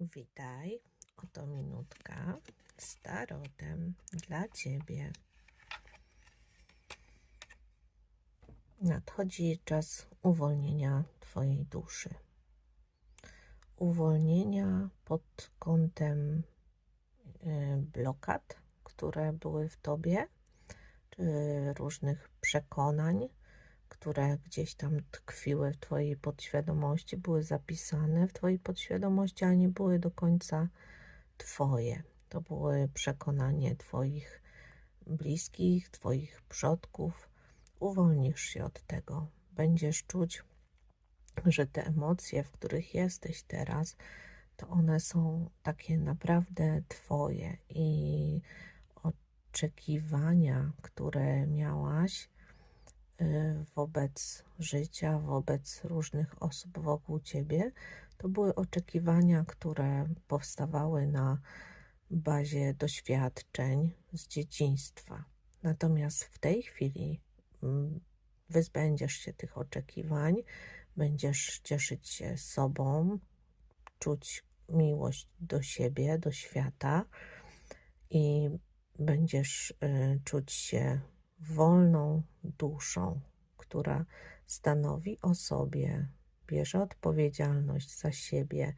Witaj, oto minutka z tarotem dla Ciebie. Nadchodzi czas uwolnienia Twojej duszy. Uwolnienia pod kątem y, blokad, które były w Tobie, czy różnych przekonań, które gdzieś tam tkwiły w Twojej podświadomości, były zapisane w Twojej podświadomości, ale nie były do końca Twoje. To były przekonanie Twoich bliskich, Twoich przodków. Uwolnisz się od tego. Będziesz czuć, że te emocje, w których jesteś teraz, to one są takie naprawdę Twoje i oczekiwania, które miałaś, wobec życia, wobec różnych osób wokół ciebie, to były oczekiwania, które powstawały na bazie doświadczeń z dzieciństwa. Natomiast w tej chwili mm, wyzbędziesz się tych oczekiwań, będziesz cieszyć się sobą, czuć miłość do siebie, do świata i będziesz y, czuć się wolną duszą, która stanowi o sobie, bierze odpowiedzialność za siebie,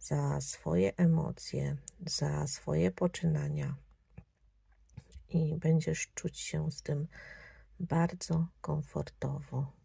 za swoje emocje, za swoje poczynania i będziesz czuć się z tym bardzo komfortowo.